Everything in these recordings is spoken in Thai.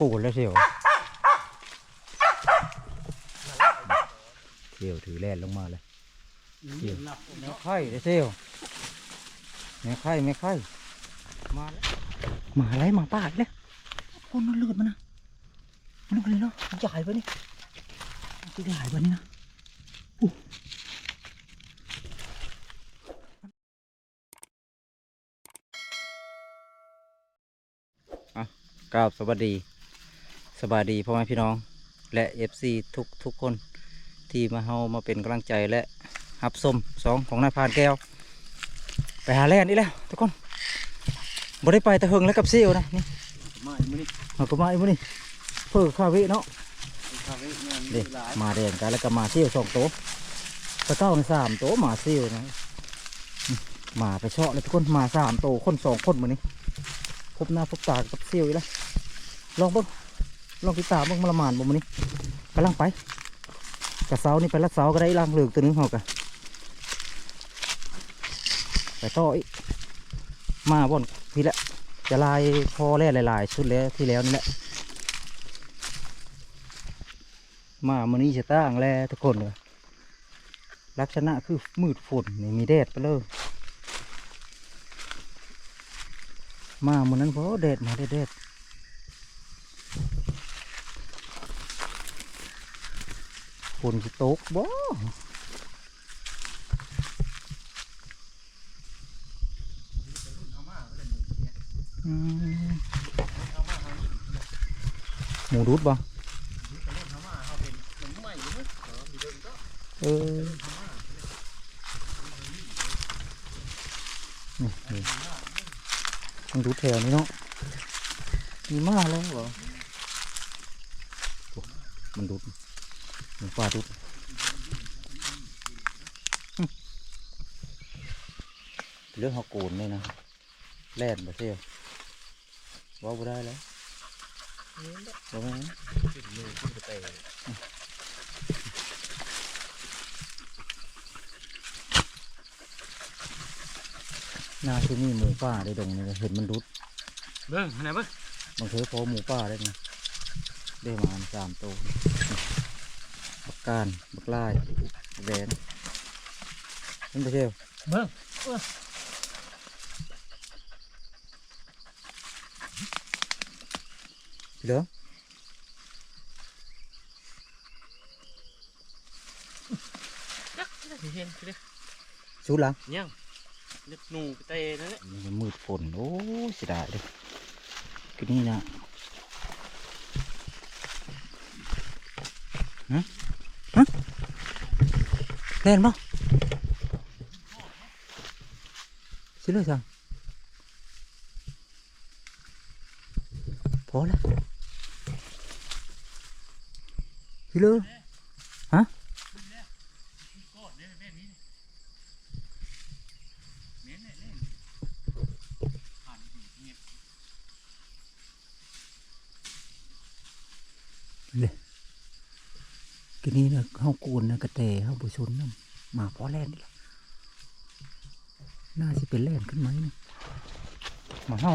ปูนแล้วเสียวเสียวถือแล่นลงมาเลยเดี๋ยวนับแม่ไข่เด้เสียวแม่ไข่แม่ไข่มาแล้วมาอะไรมาป่าเลยคนมันเลือดมันนะมันอะไรเนาะใหญ่ปะนี่มันจะใหญ่ปะนี่นะอู้อะกราบสวัสดี สบายดีพ่อแม่พี่น้อง และเอฟซีทุกทุกคนที่มาเฮามาเป็นกำลังใจและหับสมสองของนายพรานแก้ว ไปหาแล่นนี่แล้วทุกคนบ่ได้ไปแต่เฮิงแล้วกับเซียวนะนี่มาอีกมื้อนี้เอาก็มาอีกมื้อนี้เพิ่อข้าวิเนาะคาเฟ่เนี่ยมีเด็กหลายมาแดงกันแล้วก็มาเซียวสองโต๊ะกระเต้าในสามโต๊ะมาเซียวนะนี่มาไปเชาะเลยทุกคนมาสามโต๊ะคนสองคนมื้อนี้พบหน้าพบตากับเซียวอีกแล้วลองเบิ่ง ลองติดตามบิ่งมาละหมานบ่มื้อนี้กำลังไปกระเซานี่ไปละเสาก็ได้ล่างเหลือตัวนึงเฮากะไปต่ออีกมาบ่นพี่ละจะลายพอแล้วหลายๆชุดแล้วที่แล้วนี่แหละมามื้อนี้จะตั้งแล้วทุกคนเลยลักษณะคือมืดฝนนี่มีแดดไปเลยมามื้อนั้นเพราะแดดมาแดดแดด ฝนจะตกบ่อืมหมูดูดบ่เออนี่นี่มันดูแถวนี้เนาะมีมากแล้วเหรอโอ้มันดูด มันฟ้าดูดหึเรื่องเขาโกนเลยนะแล่นไปเที่ยวเว่าบ่ได้แล้วบ่แม่นน่าที่นี่หมูป่าได้ดงนี่เห็นมันรุดเบิ่งไหนเบิ่งบางทีพอหมูป่าได้ไงได้มาสามตัวบั กการบักลายบักแดงนั่นไปเที่ยวเบิ่งเหลืองเห็นคือเด้ชุดหลังยังเล็บหนูไปเตะนั่นแหละนี่มันมืดฝนโอ้ยเสียดายเลยคือนี่นะฮะฮะ เล่นปะสิเลยจังพอแล้วสิเลยฮะ เลย กินนี้นะเฮากูนนะกระเตเฮาบุชนนะมาพอแล่นนี่แหละน่าจะเป็นแล่นขึ้นไหมนี่มาเฮา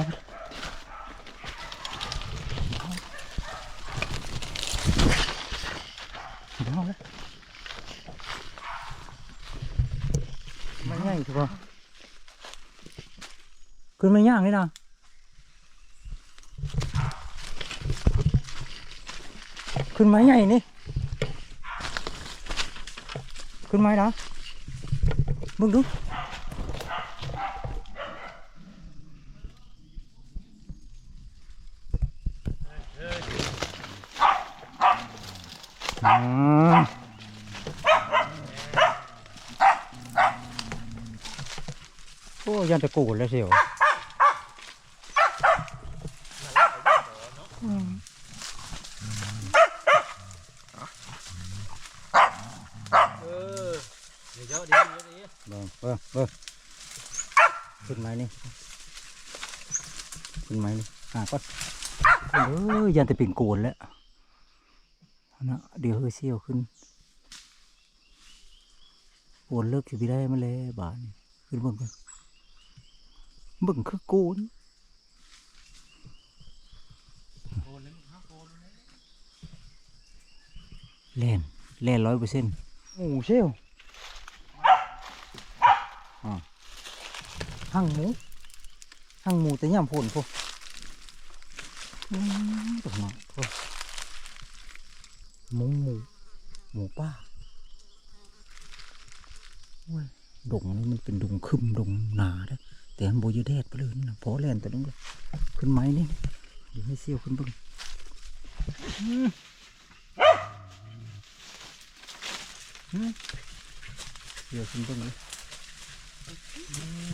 มาเฮาแล้วไม่ง่ายถูกป่ะขึ้นไม่ยางเลยนะขึ้นไม้ใหญ่นี่ ขึ้นไม้นะมึงดูอ่าโอ้ยันตะกูดแล้วเสียวอืม เออเดี๋ยวเยอะดีเยอะดี เบิ่งเบิ่งเบิ่งขึ้นไหมนี่ขึ้นไหมนี่อ่าก็เออยันแต่ปิ่นโกนแล้วนะเดี๋ยวเฮ้ยเซี่ยวขึ้นโกนเลิกสิพี่ได้มาเลยบานขึ้นบิ่งกันบิ่งคือโกนโกลนแล่นแล่นร้อยเปอร์เซ็นต์หมูเชี่ยว หั่งหมูหั่งหมูแต่ย่ำผลพวกอืมตกมาพวกหมูหมูหมูป้าดงนี่มันเป็นดงคึมดงหนาเด้แต่มันโบยแดดไปเลยนะพอแล่นแต่นึงเลยขึ้นไม้นี่เดี๋ยวให้เซี่ยวขึ้นบึงอืมเดี๋ยวขึ้นบิ่งเลย อืม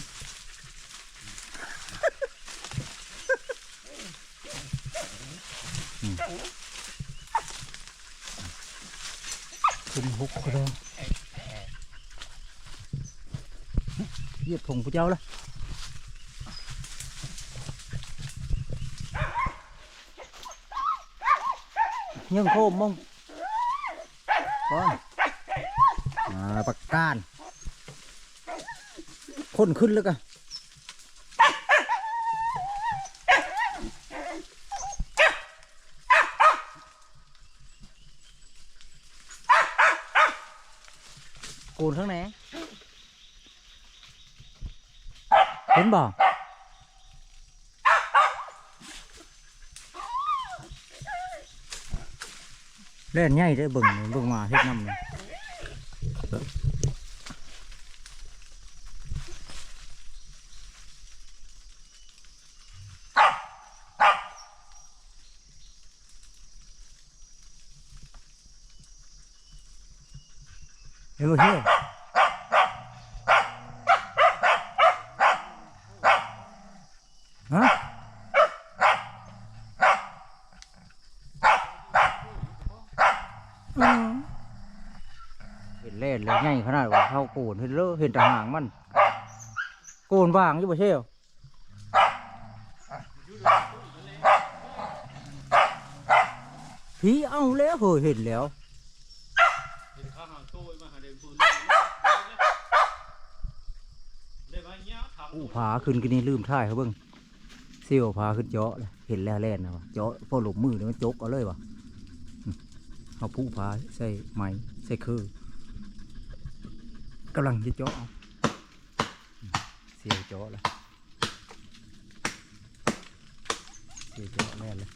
ขึ้นหกก็ได้เยียบผงพระเจ้าละยังโคมมองก่อนปากกาน คนขึ้นแล้วกันกูนข้างไหนเห็นบ่เล่นใหญ่ได้อเบิ่งเบิ่งมาเฮ็ดน้ำเห็นบ่เที่ฮะเห็นเล่นเลยใหญ่ขนาดว่าเข้าโกนเห็นเลอะเห็นแต่หางมันโกนว่างอยู่บ่เที่ยวพี่เอาแล้วเฮ้ยเห็นแล้ว เห็นข้าหางโต้ยมาหาเดินปืนเลยได้ไหมเนี้ยทำ อู้ผาขึ้นกันนี่ลืมท่ายเขาเบิ่งเสี่ยวผาขึ้นเจาะเลยเห็นแล้วแล่นนะวะเจาะพอหลบมือเนี่ยมันจกเอาเลยวะเอาผู้ผาใส่ไม้ใส่คือกำลังจะเจาะเอาอืมเซี่ยวเจาะเลยเสี่ยวเจาะแน่นเลย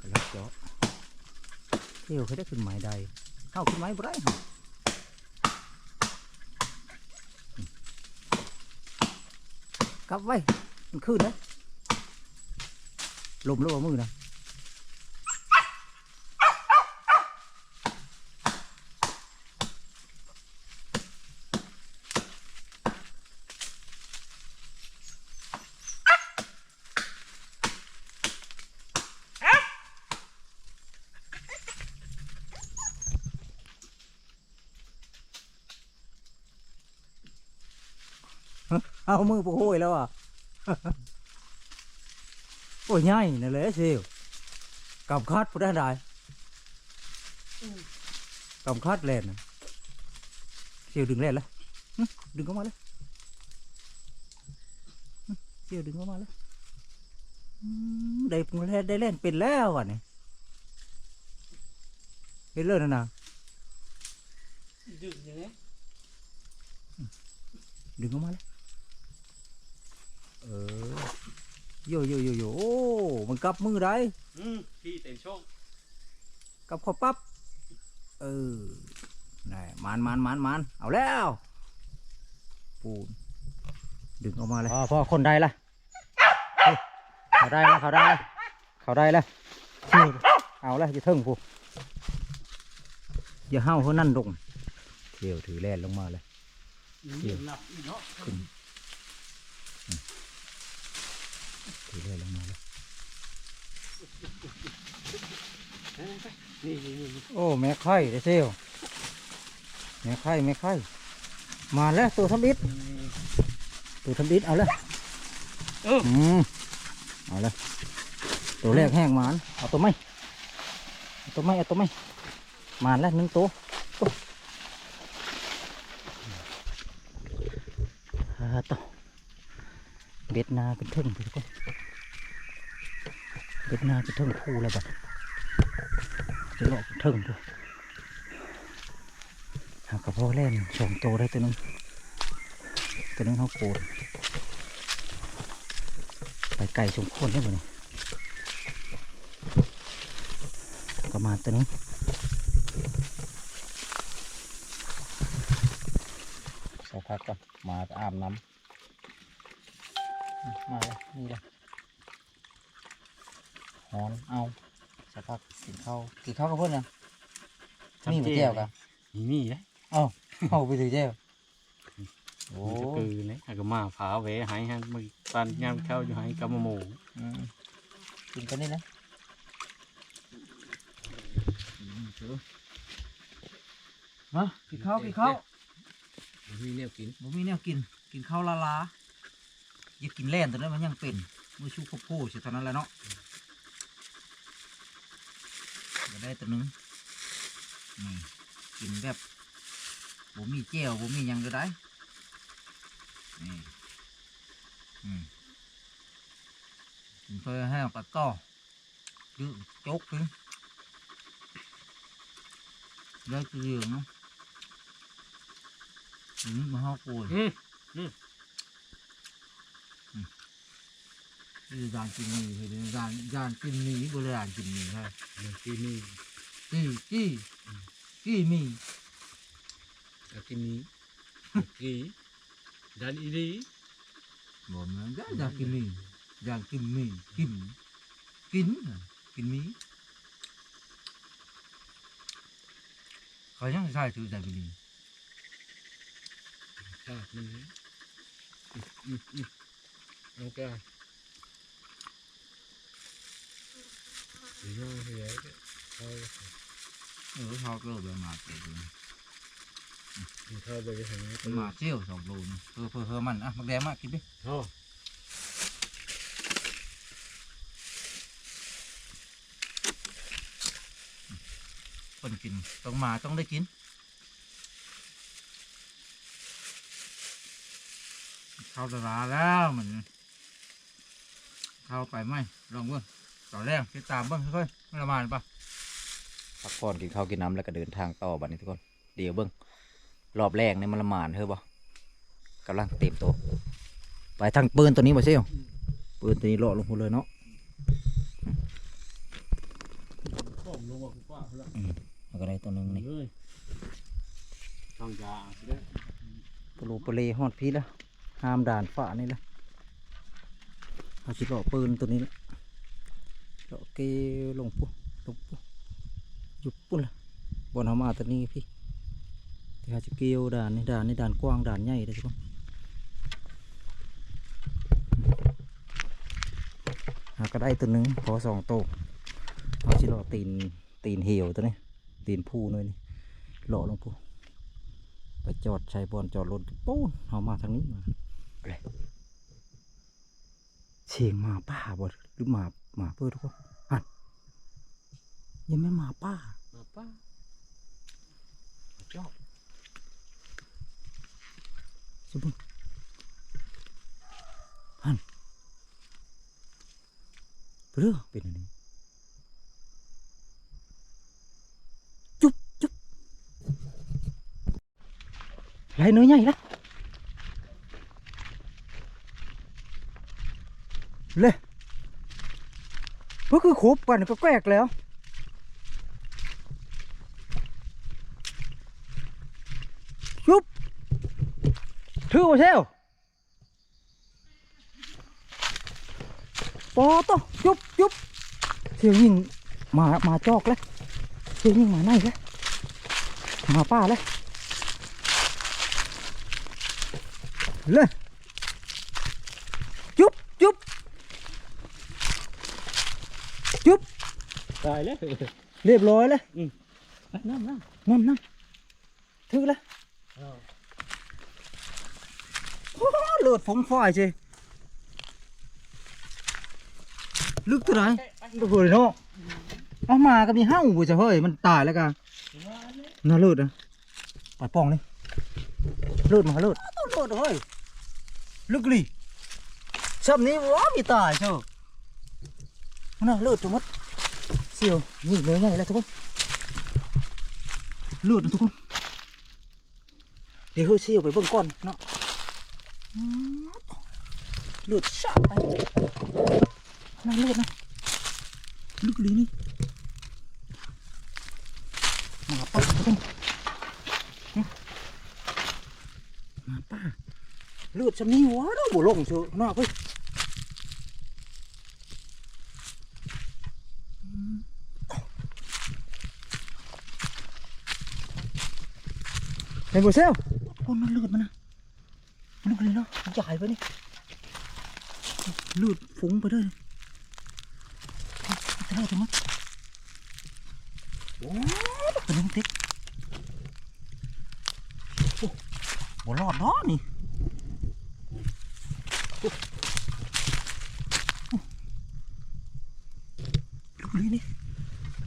กำลังเจาะ เซี่ยวเขาได้ขึ้นไม้ใดเข้าขึ้นไม้บ่ได้เหรอกลับไว้มันขึ้นนะลมแล้วว่ามือนะ เอามือปโห้ยแล้วอะโอ้ยง่ายนั่นแหละเซี่ยวกำคัดผู้ได้ได้กำคัดแล่นน่ะเซี่ยวดึงแล่นเลยหึดึงเข้ามาเลยหึเซี่ยวดึงเข้ามาเลยอืมได้ได้ได้เล่นเป็นแล้วอะนี่เห็นเลยนะนะดึงอย่างนี้ดึงเข้ามาเลย เออโยโยโยโยโอ้ มันกลับมือได้อืมพี่เต็มช่องกลับเขอปั๊บ เออนี่มันมันมันมันเอาแล้ว ปูน ดึงออกมาเลยพอพอคนได้ละเฮ้ยเขาได้แล้วเขาได้แล้วเขาได้แล้วชิวเอาแล้วอย่าเทิงผูอย่าเห้าเขานั่นดงเที่ยวถือแล่นลงมาเลยเดี๋ยวหลั เรื่อยลงมาโอ้แม่ไข่เดเซลแม่ไข่แม่ไข่มาแล้วตัวทำอิดตัวทำอิดเอาแล้วอืมเอาเลยตัวแรกแห้งมานเอาตัวไม่เอาตัวไม่เอาตัวไม่มาแล้วหนึ่งตัวต่อเบ็ดนาเป็นทึ่งไปทุกคน เบ็ดนาเป็นเทิงคู่แล้วบัดจะหลอกเทิงด้วยหากระเพาะแล่นสองตัวได้ตัวนึงตัวนึงเขาโกดไปไก่สมควรได้บ่เนี่ยประมาณตัวนึงสักพักก่อนมาอาบน้ำมาเลยนี่เลย หอนเอาสักพักกินข้าวกินข้าวกับเพื่อนยังนี่มาเที่ยวกันมีมีเลยเอ้าเข้าไปถือเที่ยวโอ้โอ้คือเลยหากมาผาเวหายหันมือปันยามเข้าอยู่หายกับมะหมูอืมกินกันนี่นะฮะกินข้าวกินข้าวมีแนวกินบ่มีแนวกิน กินข้าวลาลาอย่ากินแล่นตัวนั้นมันยังเป็นมือชูโคโค่สิเท่านั้นแหละเนาะจะ ได้ตัวนึงนี่กินแบบบ่มีเจลบ่มีหยังก็ได้นี่อืมกินเพื่อให้ปลาต่อยืดจกถึงได้ตัวเดียวเนาะถึงมาห้าปูอื มคือการกินหมีคือการการกินหมีบริการกินหมีฮะเดี๋ยวกินนี่จี้จี้จี้มีแล้วกินนี้กีดันอีดีบอกมันอยากอยากกินหมีอยากกินมีกินกินกินมีเขายังใช่ถือแต่กินหมีชาติมันนะอืมอืมอืมเอาแก้ว เดี๋ยวเฮียก็เข้าเออเขาก็เลยมาเตะเลยเข้าไปจะทางนี้มาเชี่ยวสองโลนเพื่อเพื่อเพื่อมันอะมักแดงมากกินดิเข้คนกินต้องมาต้องได้กินเข้าตลาแล้วเหมันเข้าไปไหมลองเบิ่ง ต่อนแรกติดตามเบิ่งค่อยๆไม่ละมานปะพักผ่อนกินข้าวกินน้ำแล้วก็เดินทางต่อบัดนี้ทุกคน เดี๋ยวเบิ่งรอบแรกนี่มันละมานเฮ้ยบ่กำลังเต็มตัวไปทางปืนตัวนี้บ่เชียวปืนตัวนี้เลาะลงหมดเลยเนาะก้มลงมากูกว่าแล้วแล้วก็ได้ตัวหนึงนี่เลยช่องยาเด้อปลูปเลฮอดพี่แล้วห้ามด่านฝ่านี่ละเอาสิเลาะปืนตัวนี้ละ เลาะเกลงปุ๊ลงปุ๊หยุดปุ๊ละบนเอามาตัวนี้พี่ที่เขาจะเกี่ยวด่านนี่ด่านนี่ด่านกว้างด่านใหญ่เลยทุกคนหาก็ได้ตัวหนึ่งพอสองโตวเอาชิโลตีนตีนเหี่ยวตัวนี้ตีนผู้หน่อยนี่หล่อลงผู้ไปจอดใช้บอลจอดรถปูนเอามาทางนี้มาเลยเชียงหมาป้าบดหรือหมา หมาเพื่อทุกคนอะยังไม่หมาป้ามาป้าชอบสมบูรณ์ฮันเรือเป็นอันนี้จุ๊บจุ๊บไรเนื้อใหญ่ละเลย ก็คือคบกันก็แกลกแล้วจุ๊บถือมาเซลปอโตจุบจุบเสียวยิงมามาจอกเลยเสียวยิงมาในเลยหมาป้าเลยเลยจุบจุบจุบ ตายแล้วเรียบร้อยเลยน้ำน้น้ำน้ำถือเลยำโอ้โหเลือดฟงฝ่ายเจลึกตัวไหนดูเลยเนาะเอามาก็มีห้าวบุจะเฮ้ยมันตายแล้วกันน่าเลือดนะปล่อยป้องนี่เลือดมาเลือดเลือดเฮ้ยลึกลีซับนี้ว้ามีตายเชียวน่ะเลือดจุมัดเสียวนี่เนื้อใหญ่แล้วทุกคนเลือดนะทุกคนเดี๋ยวเฮ้ยเสียวไปเบิ่งก่อนเนาะอืมเลือด ชาไปน่าเลือดนะลึกลีนี่หมาป้าทุกคนหึหมาป้าเลือดชำนี้วะเราบ่ลงเชอะน่าเพื่เห็นบ่เซลคนมันเลือดมันนะเลือดเลยเนาะมันใหญ่ไปนี่เลือดฟุ้งไปด้วยจะเล่าจังมั้ยโอ้เป็นยังติ๊กโอ้บ่รอดเนาะนี่ ลูกนี้นี่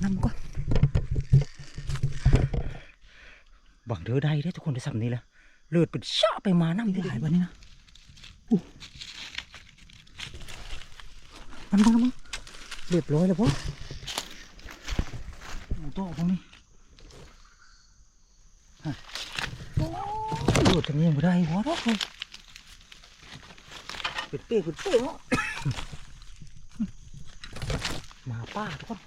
นำมาก่อนบังเดื อได้ได้ทุกคนได้สัมนี้แหละเลือดเป็นชาไปมาน้ำที่หายไปนี่นะอู้มันบังมันเรียบร้อยแล้วพ่ออู้โต๊ะพวกนี้ฮะโอ้ยเลือดทางนี้ยังไม่ได้วะทุกคนเป็ดเป้เป็ดเป้เนาะหมาป้าทุกคน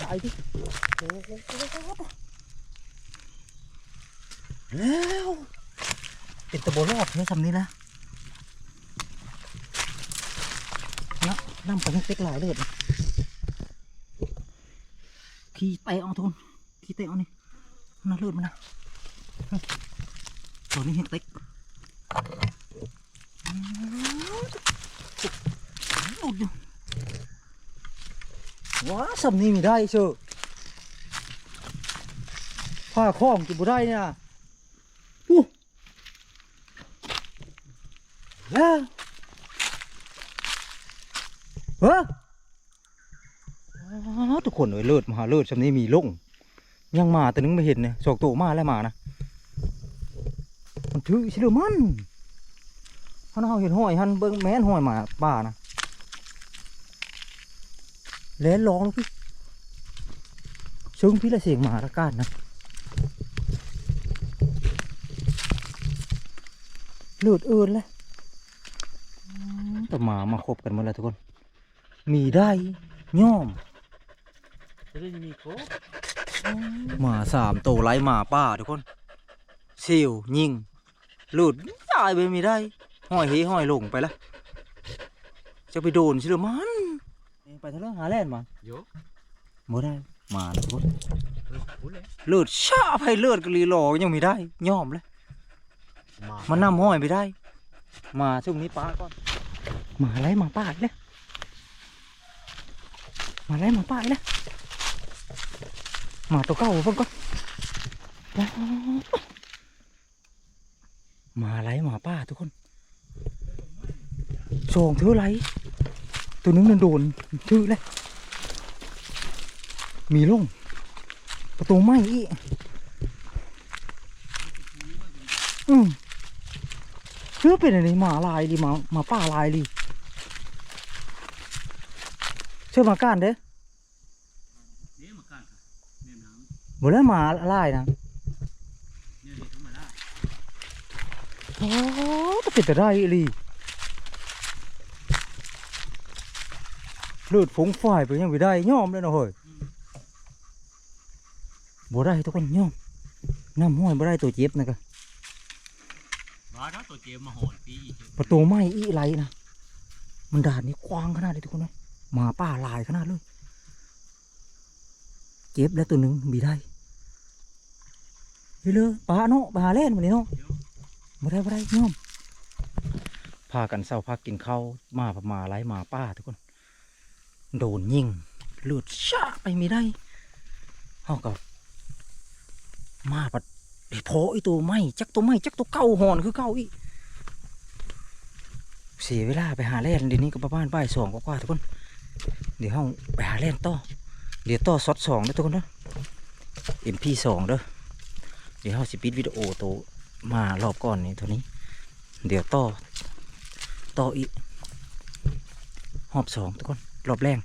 ตาย ดิโอ้โหแล้วเป็นตะโบรอดเนี่ยคำนี้นะนะน้ำไปเต็กหลายเลยขี้เตะเอาทุนขี้เตะเอานี่น่าเลือดมันนะตัวนี้เห็นเต็ก ว้าสำนีมีได้เชอผ้าคล้องกินบุได้เนี่ยอู้แล้วเฮ้อทุกคนเลยเลิศมหาเลิศสำนี้มีลงยังมาแต่นึงไม่เห็นเนี่ยสอกโตมาแล้วมานะมันถือชิลมันเขาเอาเห็นห้อยหันเบิ้งแม่นห้อยหมาป่านะ เล่นร้องพี่ซึ่งพี่ละเสียงหมาละกันนะเลือดเอินเลยแต่หมามาคบกันหมดแล้วทุกคน มีได้ย่อมหมาสามโตวไล่หมาป้าทุกคนเสียวยิงหลุดตายไปไม่ได้ห้อยเฮห้อยลงไปละจะไปโดนชิลมัน ไปทะเลหาแล่นมาโยบ่ได้มานะทุกคนเฮ้ยพูดเลยเลือดชาไปเลือดกะลีหลอยังไม่ได้ยอมเลยมามันนำห้อยไม่ได้ มาช่วงนี้ป้าก่อนมาอะไรมาป้าอีกเลยมาอะไรมาป้าอีกเลยมาตัวเก่าเพิ่งก่อนมาอะไรมาป้าทุกคนโชงถืออะไร ตัวนึงนั่นโดนถือเลยมีลง ประตูไม้อีกอืมเชื่อเป็นอะไรหมาลายดิหมาหมาป้าลายดิเชื่อมาก้านเด้อเดี๋ยวมากันค่ะเนี่ยน้หมดแล้วหมาลายนะำเนี่ยเด็กธรรมดาโอ้จะเป็นแต่ได้อี ลีเลือดฟงฝ่ายไปยังไม่ได้ย่อมเลยนะเฮ้ยบ่ได้ทุกคนย่อมน้ำห้อยบ่ได้ตัวเจ็บนะกะบ้าถ้าตัวเจมมาหอนปีอีกประตูไม้อีไรนะมันด่านนี้กว้างขนาดนี้ทุกคนเลยหมาป่าลายขนาดเลยเจ็บแล้วตัวหนึ่งบีได้ไปเลยปลาเนาะปลาเล่นวันนี้เนาะบ่ได้บ่ได้ย่อมพากันเศร้าพักกินข้าวมาพมาไรหมาป้าทุกคน โดนยิงเลือดชาไปไม่ได้เฮากับมาปัดไอ้โพไอ้ตัวไม้จักตัวไม้จักตัวเก่าหอนคือเก่าอีเสียเวลาไปหาแล่นเดี๋ยวนี้ก็ประมาณบ่ายสองกว่าทุกคนเดี๋ยวห้องไปหาแล่นต่อเดี๋ยวต่อซอดสองนะทุกคนเด้อ MP สองเด้อเดี๋ยวเราสิปิดวิดีโอตัวมารอบก่อนนี่ตัวนี้ เดี๋ยวต่อต่ออีกรอบสองทุกคน รอบแรง